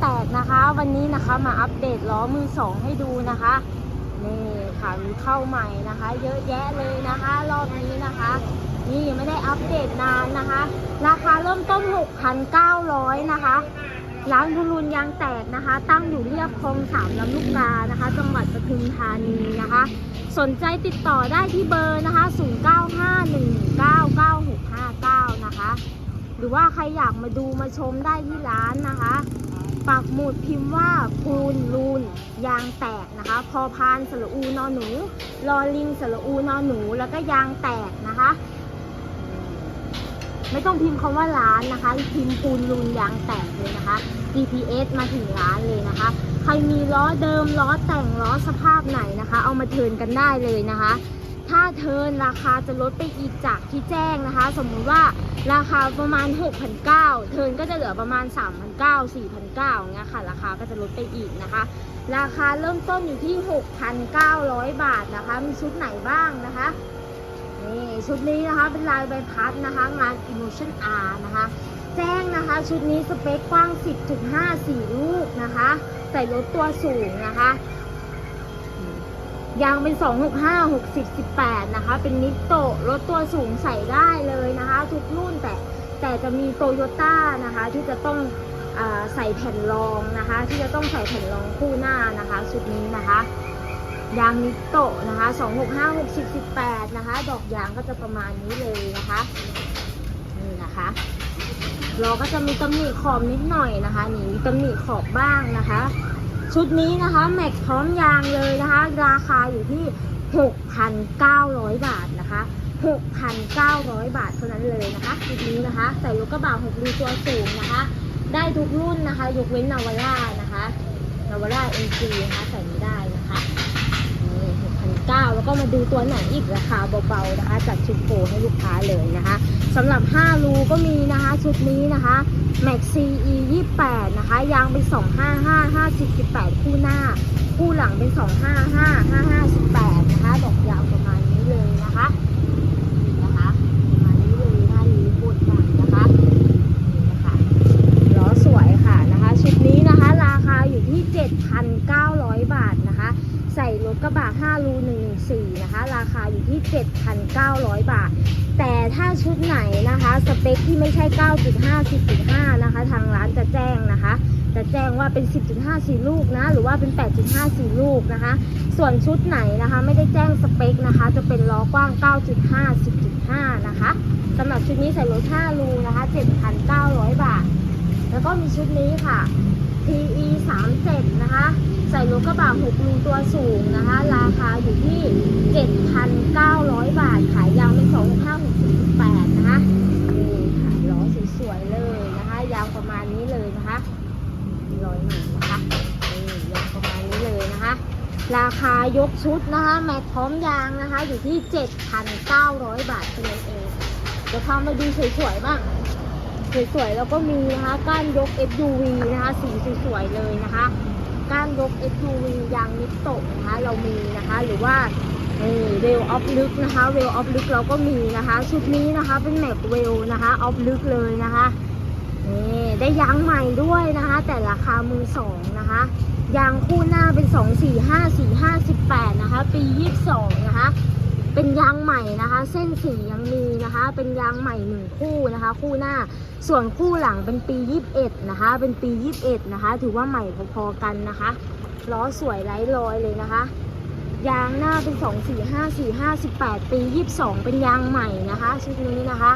แตกนะคะ วันนี้นะคะมาอัปเดตล้อมือสองให้ดูนะคะนี่ค่ะมีเข้าใหม่นะคะ เยอะแยะเลยนะคะ รอบนี้นะคะ นี่ยังไม่ได้อัปเดตนานนะคะ ราคาเริ่มต้น 6,900 นะคะร้านบุรุนยางแตกนะคะ ตั้งอยู่เรียบคลองสามลำลูกกานะคะ จังหวัดปทุมธานีนะคะ สนใจติดต่อได้ที่เบอร์นะคะ 0951199659 นะคะ หรือว่าใครอยากมาดูมาชมได้ที่ร้านนะคะ ปักหมุดพิมพ์ว่าพูนลูน ยางแตกนะคะ พอพานสระอูนอหนูลอลิงสระอูนอหนู แล้วก็ยางแตกนะคะ ไม่ต้องพิมพ์คำว่าร้านนะคะพิมพ์ปูนลูนยางแตกเลยนะคะ GPS มาถึงร้านเลยนะคะ ใครมีล้อเดิมล้อแต่งล้อสภาพไหนนะคะ เอามาเทิร์นกันได้เลยนะคะ ถ้าเทินราคาจะลดไปอีกจากที่แจ้งนะคะ สมมุติว่าราคาประมาณ 6,900 เทินก็จะเหลือประมาณ 3,900 4,900อย่างเงี้ยค่ะ ราคาก็จะลดไปอีกนะคะ ราคาเริ่มต้นอยู่ที่ 6,900 บาทนะคะ มีชุดไหนบ้างนะคะนี่ชุดนี้นะคะเป็นลายใบพัดนะคะ งาน Emotion R นะคะ แจ้งนะคะชุดนี้สเปคกว้าง 10.5 4 ลูกนะคะ ใส่รถตัวสูงนะคะ ยางเป็น 265 60 18 นะคะ เป็นนิโตะรถตัวสูงใส่ได้เลยนะคะ ทุกรุ่นแต่แต่จะมีโตโยต้านะคะ ที่จะต้องอใส่แผ่นรองนะคะ ที่จะต้องใส่แผ่นรองคู่หน้านะคะชุดนี้นะคะยางนิโตะนะคะ 265 60 18 นะคะ ดอกยางก็จะประมาณนี้เลยนะคะ นี่นะคะเราก็จะมีตำหนิขอบนิดหน่อยนะคะ นี่มีตำหนิขอบบ้างนะคะ ชุดนี้นะคะแม็กพร้อมยางเลยนะคะ ราคาอยู่ที่ 6,900 บาทนะคะ 6,900 บาทเท่านั้นเลยนะคะชุดนี้นะคะ ใส่รถกระบะ6รูตัวสูงนะคะ ได้ทุกรุ่นนะคะ ยกเว้นนาวาร่านะคะนาวาร่าเอ็นซีนะคะใส่ไม่ได้นะคะ 9 แล้วก็มาดูตัวไหนอีกราคาเบาๆนะคะจัดชุดโปรให้ลูกค้าเลยนะคะสำหรับ 5 รูก็มีนะคะชุดนี้นะคะ Max CE 28 นะคะ ยางเป็น 255 50 18 คู่หน้า คู่หลังเป็น 255 55 18 นะคะดอกยาวประมาณนี้เลยนะคะนี่นะคะประมาณนี้เลยนะคะรีพูดหน่อยนะคะนี่นะคะล้อสวยค่ะนะคะ ชุดนี้นะคะ ราคาอยู่ที่ 7,900 บาทนะคะ ใส่รถกระบะ 5รู114นะคะ ราคาอยู่ที่ 7,900 บาท แต่ถ้าชุดไหนนะคะ สเปคที่ไม่ใช่ 9.5 10.5 นะคะ ทางร้านจะแจ้งนะคะ จะแจ้งว่าเป็น 10.5 4 ลูกนะ หรือว่าเป็น 8.5 4 ลูกนะคะ ส่วนชุดไหนนะคะ ไม่ได้แจ้งสเปคนะคะ จะเป็นล้อกว้าง 9.5 10.5 นะคะสำหรับชุดนี้ใส่รถ5รูนะคะ 7,900 บาท แล้วก็มีชุดนี้ค่ะ PE 37นะคะ ใส่รถกระบะ6รูตัวสูงนะคะ ราคาอยู่ที่ 7,900 บาท ขายยางเป็น2 5 6 8นะคะนี่ค่ะล้อสวยๆเลยนะคะ ยางประมาณนี้เลยนะคะร้อยหนึ่งนะคะนี่ยางประมาณนี้เลยนะคะ ราคายกชุดนะคะ แม็กพร้อมยางนะคะ อยู่ที่ 7,900 บาทเท่านั้นเองเดี๋ยวพามาดูสวยๆบ้าง สวยๆ แล้วก็มีนะคะก้านยก SUV นะคะสีสวยๆเลยนะคะ ก้านยก SUV ยางนิโตะนะคะเรามีนะคะหรือว่าเรลออฟลึกนะคะเรลออฟลึกเราก็มีนะคะชุดนี้นะคะเป็นแม็กเวลนะคะออฟลึกเลยนะคะนี่ได้ยางใหม่ด้วยนะคะ แต่ราคามือสองนะคะยางคู่หน้าเป็น2 4 5 4 5 18นะคะปี22นะคะเป็นยางใหม่นะคะ เส้นสียังมีนะคะ เป็นยางใหม่หนึ่งคู่นะคะ คู่หน้า ส่วนคู่หลังเป็นปี 21 นะคะ เป็นปี 21 นะคะ ถือว่าใหม่พอๆกันนะคะ ล้อสวยไร้รอยเลยนะคะ ยางหน้าเป็น 2 4 5 4 5 18 ปี 22 เป็นยางใหม่นะคะชุดนี้นะคะ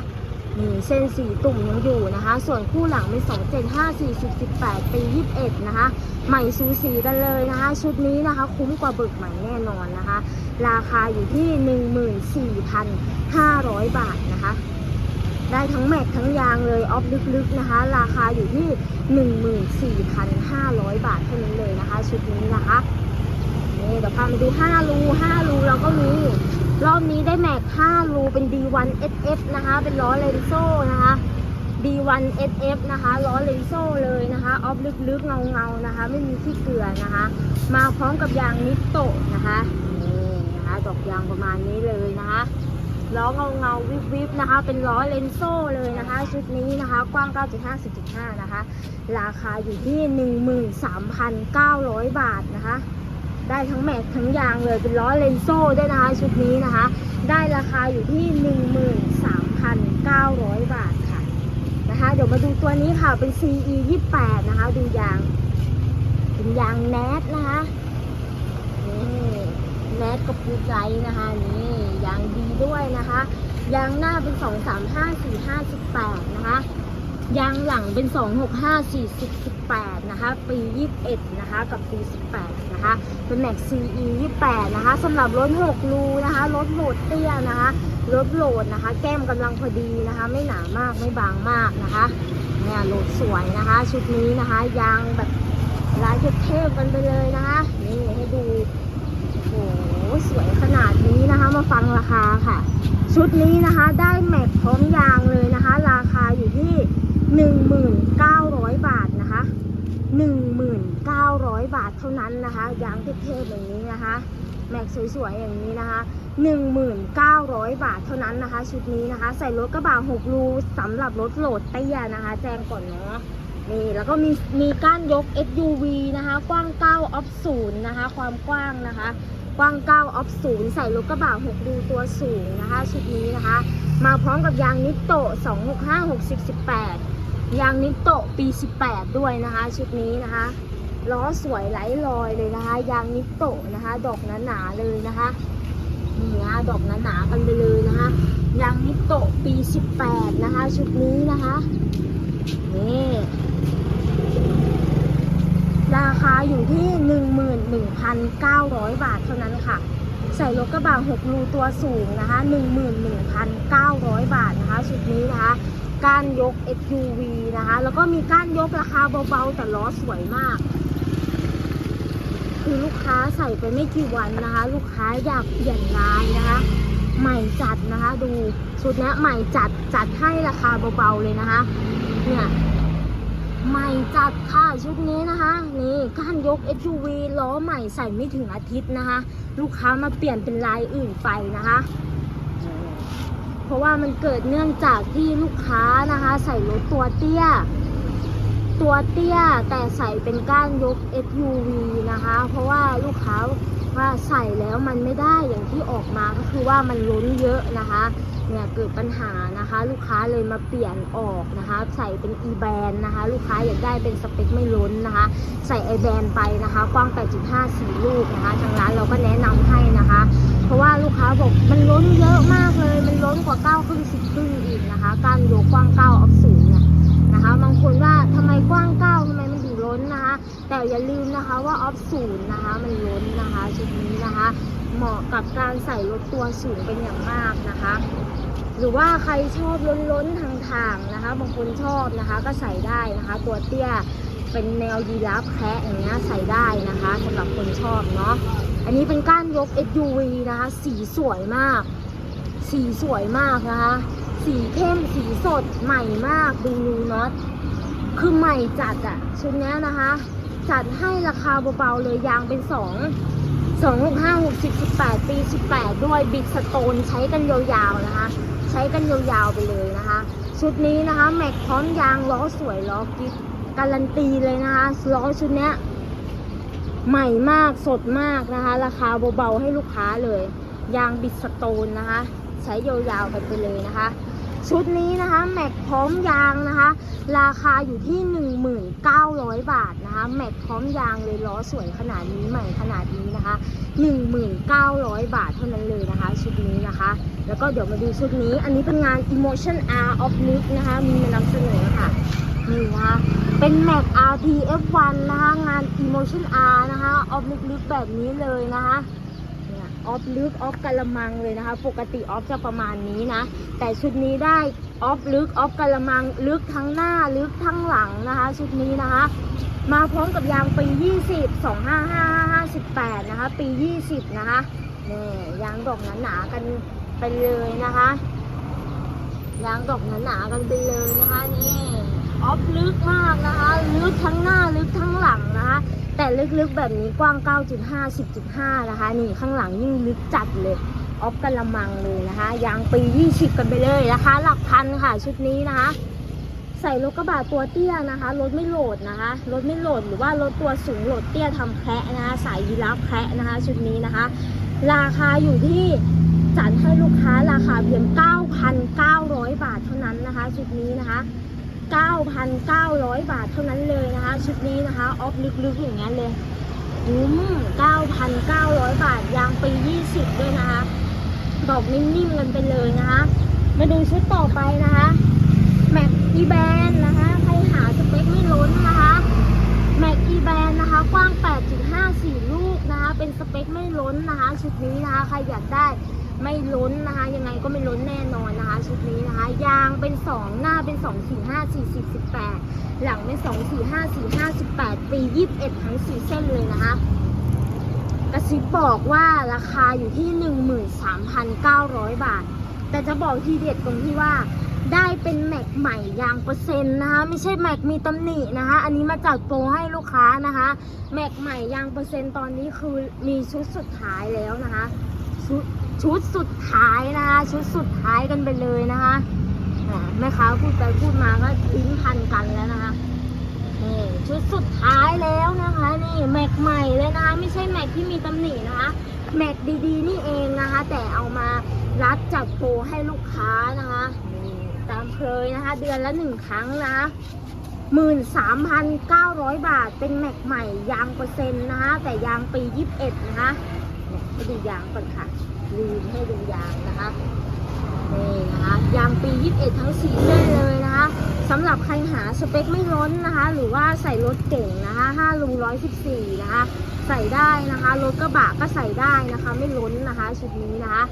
นี่เส้นสีตุ่มยังอยู่นะคะ ส่วนคู่หลังเป็น 2 7 5 4 10 18 ปี 21 นะคะ ใหม่สูสีกันเลยนะคะ ชุดนี้นะคะ คุ้มกว่าเบิกใหม่แน่นอนนะคะ ราคาอยู่ที่ 14,500 บาทนะคะ ได้ทั้งแม็กทั้งยางเลยออฟลึกๆนะคะ ราคาอยู่ที่ 14,500 บาทเท่านั้นเลยนะคะ ชุดนี้นะคะนี่เดี๋ยวพามาดู 5 รู 5 รูเราก็มี รอบนี้ได้แม็ก 5 รูเป็น D1 SF นะคะ เป็นล้อเลนโซ่นะคะ D1 SF นะคะล้อเลนโซ่เลยนะคะออฟลึกๆ เงาๆนะคะ ไม่มีที่เกลือนะคะ มาพร้อมกับยางนิโตะนะคะนี่นะคะดอกยางประมาณนี้เลยนะคะ ล้อเงาเงาวิบวิบนะคะ เป็นล้อเลนโซ่เลยนะคะ ชุดนี้นะคะ กว้าง 9.5 10.5 นะคะ ราคาอยู่ที่ 13,900 บาทนะคะ ได้ทั้งแม็กทั้งยางเลย เป็นล้อเลนโซ่ด้วยนะคะ ชุดนี้นะคะ ได้ราคาอยู่ที่ 13,900 บาทค่ะนะคะ เดี๋ยวมาดูตัวนี้ค่ะเป็น CE 28นะคะ ดูยาง เป็นยางแนทนะคะนี่แนทกับปูไลท์นะคะนี่ นะคะ ยางหน้าเป็น 2 3 5 4 5 18 นะคะ ยางหลังเป็น 2 6 5 4 10 18 นะคะ ปี 21 นะคะ กับปี 18 นะคะ เป็นแม็กซ CE 28 นะคะสำหรับรถ6รูนะคะ รถโหลดเตี้ยนะคะ รถโหลดนะคะ แก้มกำลังพอดีนะคะ ไม่หนามากไม่บางมากนะคะ เนี่ยโหลดสวยนะคะ ชุดนี้นะคะ ยางแบบลายเทพๆกันไปเลยนะคะ นี่ให้ดู สวยขนาดนี้นะคะ มาฟังราคาค่ะ ชุดนี้นะคะได้แม็กพร้อมยางเลยนะคะ ราคาอยู่ที่ 1,900 บาทนะคะ 1,900 บาทเท่านั้นนะคะ ยางเทพๆอย่างนี้นะคะ แม็กสวยๆอย่างนี้นะคะ1,900 บาทเท่านั้นนะคะ ชุดนี้นะคะ ใส่รถกระบะ6รูสำหรับรถโหลดเตี้ยนะคะ แจ้งก่อนเนาะนี่แล้วก็มีมีก้านยก SUV นะคะ กว้าง 9 ออฟศูนย์นะคะ ความกว้างนะคะ กว้าง 9 ออฟศูนย์ใส่รถกระบะ6รูตัวสูงนะคะ ชุดนี้นะคะ มาพร้อมกับยางนิโตะ265 60 18 ยางนิโตะปี 18 ด้วยนะคะ ชุดนี้นะคะล้อสวยไหลลอยเลยนะคะ ยางนิโตะนะคะ ดอกหนาๆเลยนะคะนี่นะดอกหนาๆกันไปเลยนะคะยางนิโตะปี 18 นะคะ ชุดนี้นะคะนี่ ราคา อยู่ที่ 11,900 บาทเท่านั้นค่ะ ใส่รถกระบะ6รูตัวสูงนะคะ 11,900 บาทนะคะชุดนี้นะคะก้านยก SUV นะคะ แล้วก็มีก้านยกราคาเบาๆ แต่ล้อสวยมาก คือลูกค้าใส่ไปไม่กี่วันนะคะ ลูกค้าอยากเปลี่ยนลายนะคะ ใหม่จัดนะคะ ดูชุดนี้ใหม่จัดจัดให้ราคาเบาๆเลยนะคะ เนี่ย ใหม่จัดค่ะชุดนี้นะคะ นี่ก้านยก SUV ล้อใหม่ใส่ไม่ถึงอาทิตย์นะคะ ลูกค้ามาเปลี่ยนเป็นลายอื่นไปนะคะ เพราะว่ามันเกิดเนื่องจากที่ลูกค้านะคะ ใส่รถตัวเตี้ย ตัวเตี้ยแต่ใส่เป็นก้านยก SUV นะคะ เพราะว่าลูกค้าว่าใส่แล้วมันไม่ได้อย่างที่ออกมาก็คือว่ามันล้นเยอะนะคะ เนี่ยเกิดปัญหานะคะ ลูกค้าเลยมาเปลี่ยนออกนะคะ ใส่เป็น e b a n นะคะ ลูกค้าอยากได้เป็นสเปคไม่ล้นนะคะ ใส่ i b a n ไปนะคะกว้าง 8.5 4 ลูกนะคะทางร้านเราก็แนะนำให้นะคะ เพราะว่าลูกค้าบอกมันล้นเยอะมากเลย มันล้นกว่า9ครึ่ง10ครึ่งอีกนะคะการโยกกว้าง9ออฟศูนย์เนี่ยนะคะบางคนว่าทำไมกว้าง9ทำไมมันถึงล้นนะคะ แต่อย่าลืมนะคะว่าออฟศูนย์นะคะมันล้นนะคะชุดนี้นะคะเหมาะกับการใส่รถตัวสูงเป็นอย่างมากนะคะ หรือว่าใครชอบล้นๆทางทางๆนะคะ บางคนชอบนะคะก็ใส่ได้นะคะ ตัวเตี้ยเป็นแนวยีราฟแคะอย่างเงี้ยใส่ได้นะคะสำหรับคนชอบเนาะอันนี้เป็นก้านยก SUV นะคะ สีสวยมาก สีสวยมากนะคะ สีเข้มสีสดใหม่มากดูนูน็อตคือใหม่จัดอะชุดนี้นะคะ จัดให้ราคาเบาๆเลยยางเป็นสองสองหกห้าหกสิบสิบแปดปีสิบแปดด้วยบิ๊กสโตนใช้กันยาวๆนะคะ ใช้กันยาวๆไปเลยนะคะ ชุดนี้นะคะแม็กพร้อมยางล้อสวยล้อกิ๊บการันตีเลยนะคะล้อชุดเนี้ยใหม่มากสดมากนะคะ ราคาเบาๆให้ลูกค้าเลย ยางบิดสโตนนะคะ ใช้ยาวๆกันไปเลยนะคะ ชุดนี้นะคะแม็กพร้อมยางนะคะ ราคาอยู่ที่ 1900 บาทนะคะแม็กพร้อมยางเลยล้อสวยขนาดนี้ใหม่ขนาดนี้นะคะ 1900 บาทเท่านั้นเลยนะคะ ชุดนี้นะคะ แล้วก็เดี๋ยวมาดูชุดนี้ อันนี้เป็นงาน Emotion R of Nick นะคะ มีมานำเสนอค่ะนี่นะคะเป็น Mac RT F1 นะคะ งาน Emotion R นะคะออฟลึกๆแบบนี้เลยนะคะเนี่ยออฟลึกออฟกะละมังเลยนะคะ ปกติออฟจะประมาณนี้นะ แต่ชุดนี้ได้ออฟลึกออฟกะละมังลึกทั้งหน้าลึกทั้งหลังนะคะ ชุดนี้นะคะ มาพร้อมกับยางปี 20 2558 นะคะ ปี 20 นะคะนี่ยางดอกหนาๆกัน ไปเลยนะคะยางดอกหนาๆกันไปเลยนะคะนี่ออฟลึกมากนะคะ ลึกทั้งหน้าลึกทั้งหลังนะคะ แต่ลึกๆแบบนี้กว้าง 9.5 10.5 นะคะ นี่ข้างหลังยิ่งลึกจัดเลยออฟกะละมังเลยนะคะ ยางปี 20 กันไปเลยราคาหลักพันค่ะชุดนี้นะคะ ใส่รถกระบะตัวเตี้ยนะคะ รถไม่โหลดนะคะ รถไม่โหลดหรือว่ารถตัวสูงโหลดเตี้ยทำแคระนะคะ สายยีราฟแคระนะคะ ชุดนี้นะคะ ราคาอยู่ที่ จัดให้ลูกค้าราคาเพียง 9,900 บาทเท่านั้นนะคะ ชุดนี้นะคะ 9,900 บาทเท่านั้นเลยนะคะ ชุดนี้นะคะออฟลึกๆอย่างนั้นเลยอืม9,900 บาทยางปี 20 ด้วยนะคะดอกนิ่มๆกันไปเลยนะคะ มาดูชุดต่อไปนะคะแม็กอีแบนนะคะใครหาสเปคไม่ล้นนะคะแม็กอีแบนนะคะกว้าง 8.54 ลูกนะคะ เป็นสเปคไม่ล้นนะคะ ชุดนี้นะคะ ใครอยากได้ ไม่ล้นนะคะ ยังไงก็ไม่ล้นแน่นอนนะคะ ชุดนี้นะคะ ยางเป็น 2 หน้าเป็น 2 4 5 4 0 18 หลังเป็น 2 4 5 4 5 18 ปี 21 ทั้ง 4 เส้นเลยนะคะกระซิบบอกว่าราคาอยู่ที่ 13,900 บาท แต่จะบอกทีเด็ดตรงที่ว่าได้เป็นแม็กใหม่ยางเปอร์เซ็นต์นะคะ ไม่ใช่แม็กมีตำหนินะคะ อันนี้มาจัดโปรให้ลูกค้านะคะ แม็กใหม่ยางเปอร์เซ็นต์ตอนนี้คือมีชุดสุดท้ายแล้วนะคะ ชุด ชุดสุดท้ายนะคะ ชุดสุดท้ายกันไปเลยนะคะแม่ค้าพูดไปพูดมาก็ทิ้งพันกันแล้วนะคะนี่ชุดสุดท้ายแล้วนะคะนี่แม็กใหม่เลยนะคะ ไม่ใช่แม็กที่มีตำหนินะคะแม็กดีๆ นี่เองนะคะ แต่เอามารัดจัดโปรให้ลูกค้านะคะตามเคยนะคะ เดือนละหนึ่งครั้งนะคะหมื่นสามพันเก้าร้อยบาทเป็นแม็กใหม่ยางเปอร์เซ็นต์นะคะ แต่ยางปียี่สิบเอ็ดนะคะเนี่ยให้ดูยางก่อนค่ะ ลืมให้ดูยางนะคะนี่นะคะยางปี 21 ทั้ง4เส้นเลยนะคะสำหรับใครหาสเปคไม่ล้นนะคะ หรือว่าใส่รถเก่งนะคะ5รู114 นะคะ ใส่ได้นะคะรถกระบะก็ใส่ได้นะคะ ไม่ล้นนะคะชุดนี้นะคะ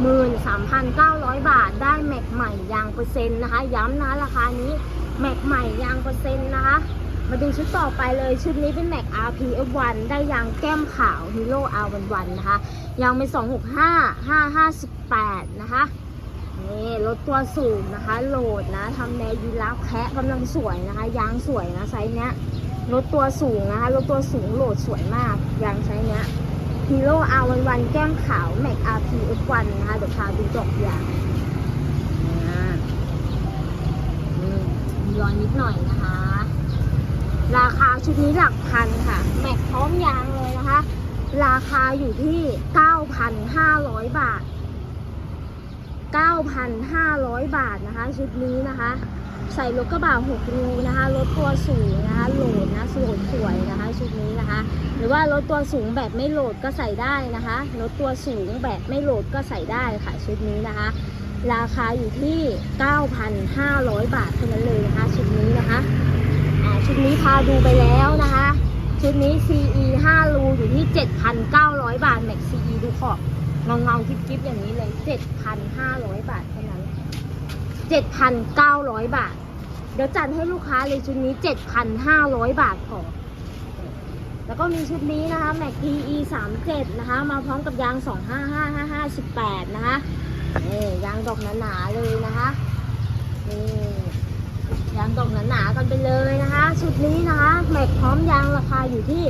หมื่นสามพันเก้าร้อยบาทได้แม็กใหม่ยางเปอร์เซ็นต์นะคะ ย้ำนะราคานี้แม็กใหม่ยางเปอร์เซ็นต์นะคะ มาดูชุดต่อไปเลย ชุดนี้เป็นแม็ก RPF1 ได้ยางแก้มขาว Hero R11 นะคะ ยางเป็น 265 558 นะคะ นี่รถตัวสูงนะคะ โหลดนะทำแนวยีราฟแคะกำลังสวยนะคะ ยางสวยนะไซส์เนี้ย รถตัวสูงนะคะ รถตัวสูงโหลดสวยมาก ยางไซส์เนี้ย Hero R11 แก้มขาว Mac RPF1 นะคะ เดี๋ยวพาดูดอกยางอ่าอืมมีรอยนิดหน่อยนะคะ ราคาชุดนี้หลักพันค่ะ แม็กพร้อมยางเลยนะคะ ราคาอยู่ที่ 9,500 บาท 9,500 บาทนะคะ ชุดนี้นะคะ ใส่รถกระบะ6รูนะคะ รถตัวสูงนะคะ โหลดนะโหลดสวยนะคะ ชุดนี้นะคะ หรือว่ารถตัวสูงแบบไม่โหลดก็ใส่ได้นะคะ รถตัวสูงแบบไม่โหลดก็ใส่ได้ค่ะ ชุดนี้นะคะ ราคาอยู่ที่ 9,500 บาทเท่านั้นเลยนะคะ ชุดนี้นะคะ ชุดนี้พาดูไปแล้วนะคะ ชุดนี้ CE 5รูอยู่ที่ 7,900 บาท แม็ก CE ดูขอบเงาเงาๆทิปๆอย่างนี้เลย 7,500 บาทเท่านั้น 7,900 บาท เดี๋ยวจัดให้ลูกค้าเลยชุดนี้ 7,500 บาทพอแล้วก็มีชุดนี้นะคะ Mac PE 37นะคะ มาพร้อมกับยาง 255 55 18 นะคะนี่ยางดอกหนาๆเลยนะคะางดอกหนาๆกันไปเลยนะคะชุดนี้นะคะแม็กพร้อมยางราคาอยู่ที่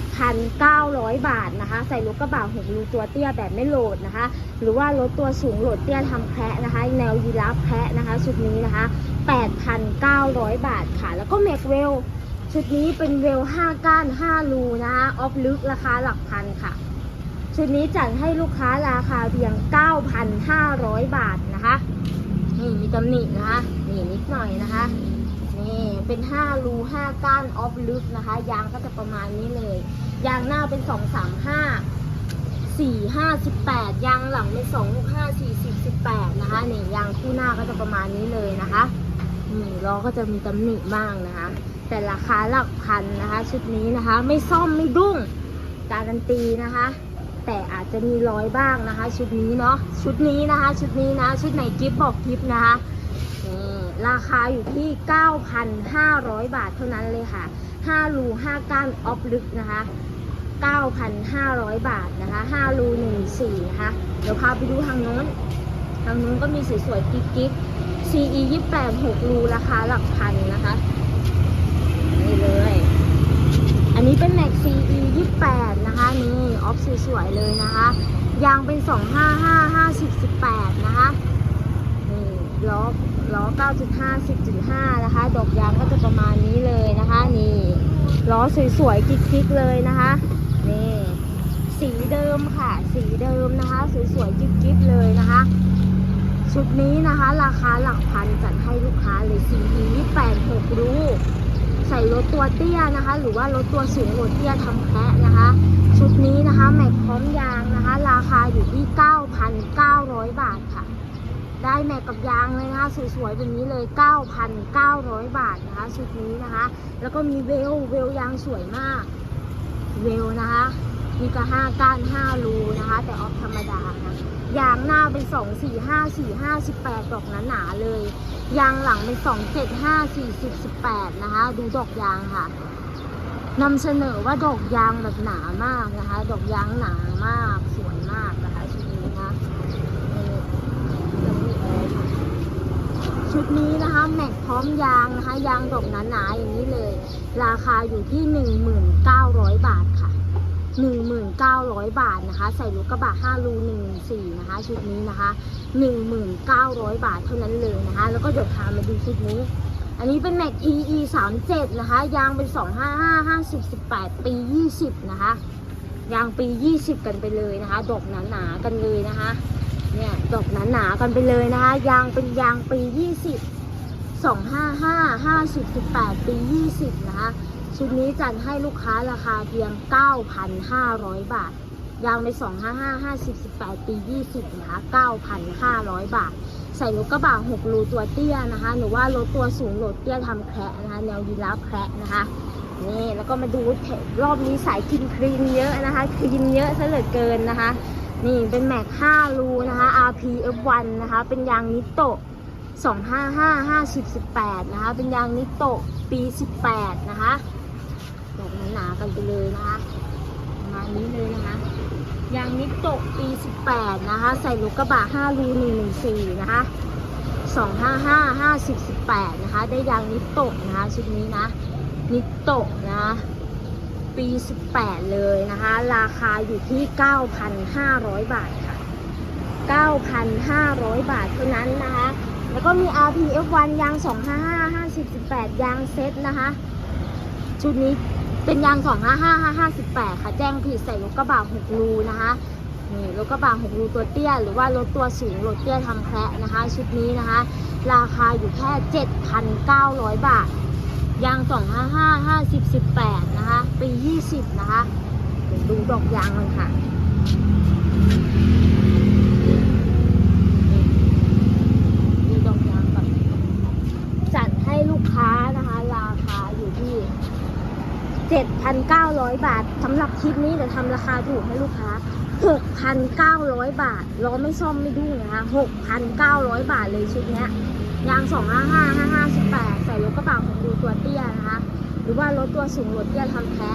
8,900 บาทนะคะ ใส่รถกระบะหกรูตัวเตี้ยแบบไม่โหลดนะคะ หรือว่ารถตัวสูงโหลดเตี้ยทำแพะนะคะ แนวยีราฟแพะนะคะชุดนี้นะคะ 8,900 บาทค่ะ แล้วก็แม็กเวลชุดนี้เป็นเวล 5 ก้าน 5 รูนะคะออฟลึกราคาหลักพันค่ะ ชุดนี้จัดให้ลูกค้าราคาเพียง 9,500 บาทนะคะ นี่มีตำหนินะคะ นี่นิดหน่อยนะคะ นี่เป็น5รู5ก้านออฟลึกนะคะ ยางก็จะประมาณนี้เลย ยางหน้าเป็น 2 3 5 4 5 18 ยางหลังเป็น 2 6 5 4 10 18 นะคะ นี่ยางคู่หน้าก็จะประมาณนี้เลยนะคะนี่ล้อก็จะมีตำหนิบ้างนะคะ แต่ราคาหลักพันนะคะ ชุดนี้นะคะ ไม่ซ่อมไม่ดุ้งการันตีนะคะ แต่อาจจะมีรอยบ้างนะคะ ชุดนี้เนาะชุดนี้นะคะ ชุดนี้นะ ชุดไหนกิฟบอกกิฟนะคะนี่ราคาอยู่ที่ 9,500 บาทเท่านั้นเลยค่ะ5รู5ก้านออฟลึกนะคะ 9,500 บาทนะคะ5รู14นะคะ เดี๋ยวพาไปดูทางโน้น ทางน้นก็มีสวยๆกิ๊กกิ๊ก CE 28 6รูราคาหลักพันนะคะ นี่เลย อันนี้เป็นแม็ก CE 28 นะคะ นี่ออ ฟสวยๆเลยนะคะ ยางเป็น 255 50 18 นะคะ นี่ล้อล้อ 9.5 10.5 นะคะ ดอกยางก็จะประมาณนี้เลยนะคะ นี่ล้อสวยๆกิ๊กๆเลยนะคะ นี่ สีเดิมค่ะ สีเดิมนะคะ สวยๆกิ๊บๆเลยนะคะ ชุดนี้นะคะ ราคาหลักพันจัดให้ลูกค้าเลยสีนี้86รู ใส่รถตัวเตี้ยนะคะ หรือว่ารถตัวสูงรถเตี้ยทำแคะนะคะ ชุดนี้นะคะแม็กพร้อมยางนะคะ ราคาอยู่ที่ 9,900 บาทค่ะ ได้แม็กกับยางเลยนะคะสวยๆแบบนี้เลย 9,900 บาทนะคะ ชุดนี้นะคะ แล้วก็มีเวลเวลยางสวยมากเวลนะคะมีกระห้าก้านห้ารูนะคะ แต่ออฟธรรมดานะ ยางหน้าเป็นสองสี่ห้าสี่ห้าสิบแปดดอกหนาๆเลย ยางหลังเป็นสองเจ็ดห้าสี่สิบสิบแปดนะคะ ดูดอกยางค่ะนำเสนอว่าดอกยางแบบหนามากนะคะ ดอกยางหนามากสวยมากนะคะชุดนี้นะชุดนี้นะคะแม็กพร้อมยางนะคะ ยางดอกหนาๆอย่างนี้เลย ราคาอยู่ที่หนึ่งหมื่นเก้าร้อยบาทค่ะ 1,900 บาทนะคะ ใส่รถกระบะ5รู114นะคะ ชุดนี้นะคะ 1,900 บาทเท่านั้นเลยนะคะ แล้วก็เดี๋ยวพามาดูชุดนี้ อันนี้เป็นแม็ก EE 37นะคะ ยางเป็น 255 50 18 ปี 20 นะคะ ยางปี 20 กันไปเลยนะคะ ดอกหนาๆกันเลยนะคะ เนี่ยดอกหนาๆกันไปเลยนะคะ ยางเป็นยางปี 20 255 50 18 ปี 20 นะคะ ชุดนี้จัดให้ลูกค้าราคาเพียง 9,500 บาท ยางใน 255 50 18 ปี 20 นะคะ 9,500 บาท ใส่รถกระบะ6รูตัวเตี้ยนะคะ หรือว่ารถตัวสูงรถเตี้ยทำแคระนะคะ แนวยีราฟแคระนะคะนี่แล้วก็มาดูเทปรอบนี้สายกินครีมเยอะนะคะครีมเยอะซะเหลือเกินนะคะ นี่เป็นแม็ก5รูนะคะ RP F1 นะคะ เป็นยางนิโตะ255 50 18 นะคะ เป็นยางนิโตะปี 18 นะคะ หนาๆกันไปเลยนะคะมานี้เลยนะคะยางนิโตะปี 18 นะคะ ใส่รถกระบะ5รู114 นะคะ 255 50 18 นะคะ ได้ยางนิโตะนะคะชุดนี้นะ นิโตะนะคะปี 18 เลยนะคะ ราคาอยู่ที่ 9,500 บาทค่ะ 9,500 บาทเท่านั้นนะคะ แล้วก็มี RPF1 ยาง 255 50 18 ยางเซ็ตนะคะ ชุดนี้ เป็นยาง255 58ค่ะ แจ้งผิดใส่รถกระบะ6รูนะคะนี่รถกระบะ6รูตัวเตี้ย หรือว่ารถตัวสูงรถเตี้ยทำแคระนะคะ ชุดนี้นะคะ ราคาอยู่แค่7,900บาท ยาง255 50 18นะคะ ปี20นะคะเดี๋ยวดูดอกยางกันค่ะดูดอกยางแบบจัดให้ลูกค้านะคะ 7,900 บาทสำหรับคลิปนี้เดี๋ยวทำราคาถูกให้ลูกค้า 6,900 บาทล้อไม่ซ่อมไม่ดุ้งนะคะ6,900 บาทเลยชุดนี้ยาง 255 558 ใส่รถกระบะของดูตัวเตี้ยนะคะ หรือว่ารถตัวสูงรถเตี้ยทำแท้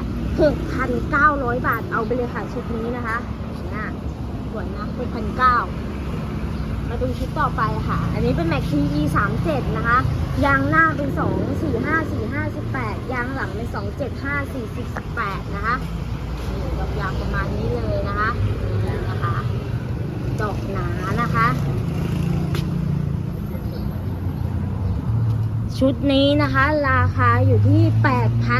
6,900 บาทเอาไปเลยค่ะชุดนี้นะคะเนี่ยสวยนะ6,900มาดูชุดต่อไปค่ะ อันนี้เป็นแม็กที e 3 7 นะคะ ยางหน้าเป็น2 4 5 4 5 18ยางหลังเป็น2 7 5 4 10 18นะคะนี่ดอกยางประมาณนี้เลยนะคะนี่นะคะ ดอกหนานะคะ ชุดนี้นะคะ ราคาอยู่ที่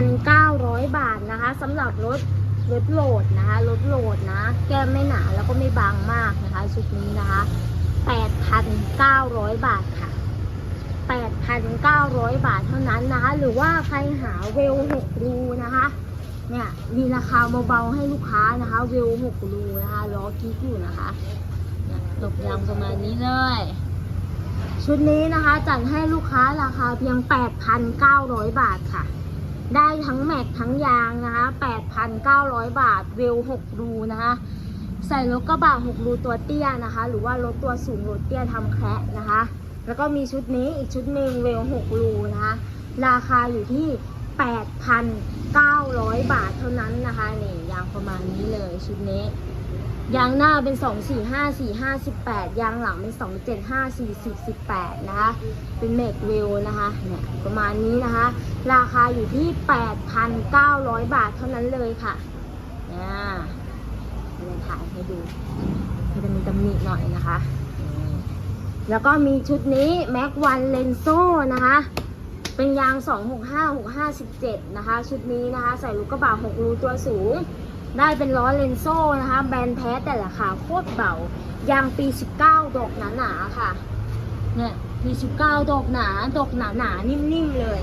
8,900 บาทนะคะสำหรับรถรถโหลดนะคะรถโหลดนะ แก้มไม่หนาแล้วก็ไม่บางมากนะคะ ชุดนี้นะคะ 8,900 บาทค่ะ 8,900 บาทเท่านั้นนะคะ หรือว่าใครหาเวล6รูนะคะ เนี่ยมีราคาเบาๆให้ลูกค้านะคะเวล6รูนะคะล้อกิ๊กอยู่นะคะเนี่ยดอกยางประมาณนี้เลย ชุดนี้นะคะจัดให้ลูกค้าราคาเพียง 8,900 บาทค่ะ ได้ทั้งแม็กทั้งยางนะคะ 8,900 บาทเวล6รูนะคะใส่รถกระบะ6รูตัวเตี้ยนะคะ หรือว่ารถตัวสูงรถเตี้ยทำแคระนะคะ แล้วก็มีชุดนี้อีกชุดหนึ่งเวล6รูนะคะ ราคาอยู่ที่ 8,900 บาทเท่านั้นนะคะนี่ยางประมาณนี้เลยชุดนี้ ยางหน้าเป็น 2 4 5 4 5 18 ยางหลังเป็น 2 7 5 4 10 18 นะคะ เป็นเมกเวลนะคะเนี่ยประมาณนี้นะคะ ราคาอยู่ที่ 8,900 บาทเท่านั้นเลยค่ะเนี่ยถ่ายให้ดูจะมีตำหนิหน่อยนะคะ แล้วก็มีชุดนี้แม็กวันเลนโซนะคะ เป็นยาง 265 657 นะคะ ชุดนี้นะคะ ใส่ลูกกระบะ6รูตัวสูง ได้เป็นล้อเลนโซ่นะคะ แบรนด์แท้แต่ราคาโคตรเบา ยางปี 19 ดอกหนาๆค่ะ เนี่ยปี 19 ดอกหนา ดอกหนาๆนิ่มๆเลย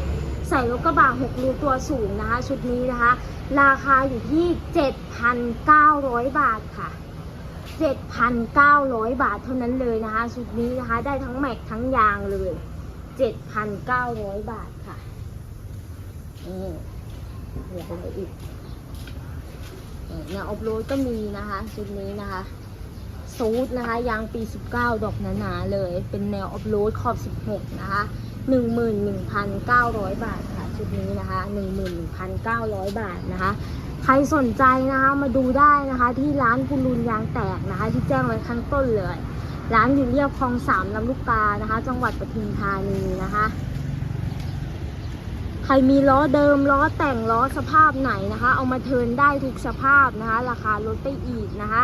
ใส่รถกระบะ6รูตัวสูงนะคะ ชุดนี้นะคะ ราคาอยู่ที่ 7,900 บาทค่ะ 7,900 บาทเท่านั้นเลยนะคะชุดนี้นะคะได้ทั้งแม็กทั้งยางเลย 7,900 บาทค่ะนี่เหลืออะไรอีกเนี่ยออฟโรดก็มีนะคะชุดนี้นะคะซูดนะคะยางปี 19 ดอกหนาๆเลย เป็นแนวออฟโรดขอบ 16 นะคะ11,900 บาทค่ะชุดนี้นะคะ 11,900 บาทนะคะ ใครสนใจนะคะมาดูได้นะคะ ที่ร้านคุณลุนยางแตกนะคะ ที่แจ้งไว้ข้างต้นเลย ร้านอยู่เรียบคลองสามลำลูกกานะคะ จังหวัดปทุมธานีนะคะ ใครมีล้อเดิมล้อแต่งล้อสภาพไหนนะคะ เอามาเทินได้ทุกสภาพนะคะ ราคาลดไปอีกนะคะ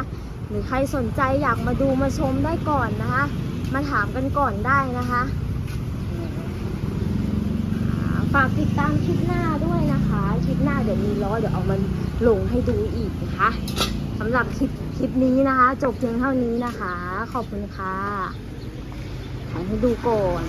หรือใครสนใจอยากมาดูมาชมได้ก่อนนะคะ มาถามกันก่อนได้นะคะ ฝากติดตามคลิปหน้าด้วยนะคะ คลิปหน้าเดี๋ยวมีล้อเดี๋ยวเอามันลงให้ดูอีกนะคะสำหรับคลิปคลิปนี้นะคะ จบเพียงเท่านี้นะคะ ขอบคุณค่ะถ่ายให้ดูก่อน